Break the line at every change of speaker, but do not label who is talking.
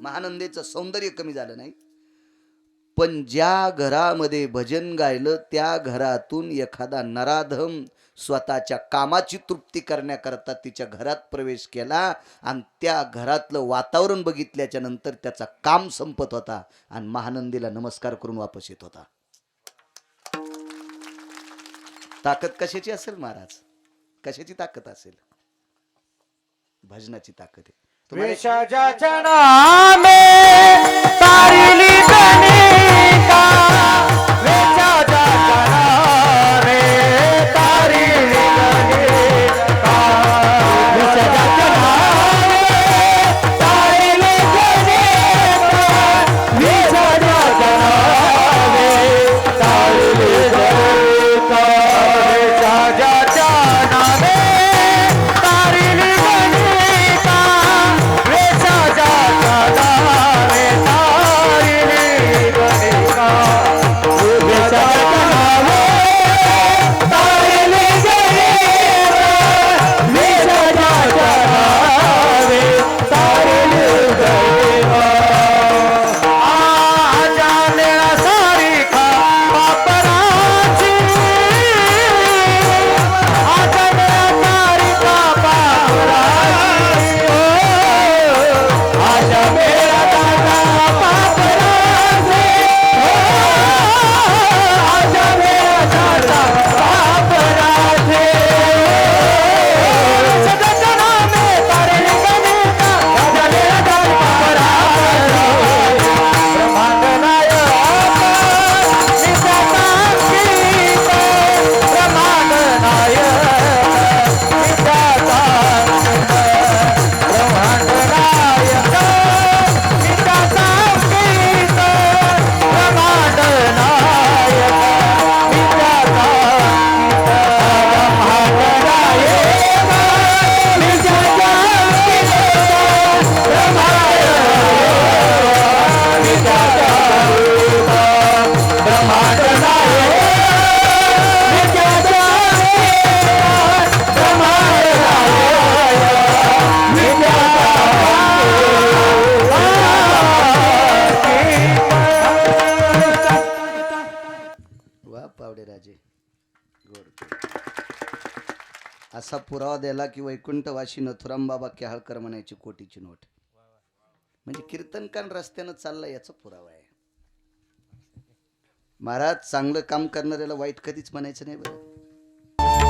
महानंदेचं सौंदर्य कमी झालं नाही. पण ज्या घरामध्ये भजन गायलं त्या घरातून एखादा नराधम स्वतःच्या कामाची तृप्ती करण्याकरता तिच्या घरात प्रवेश केला आणि त्या घरातलं वातावरण बघितल्याच्या नंतर त्याचा काम संपत होता आणि महानंदीला नमस्कार करून वापस येत होता. ताकद कशाची असेल महाराज? कशाची ताकद असेल? भजनाची ताकद आहे. तुम्हाला
विषजाच्या नामे तारिली
असा पुरावा द्याला की वैकुंठवाशी नथुराम बाबा केहाळकर म्हणायची कोटीची नोट. म्हणजे कीर्तनकान रस्त्यानं चालला याचा पुरावा आहे. महाराज चांगलं काम करणाऱ्याला वाईट कधीच म्हणायचं नाही बरं.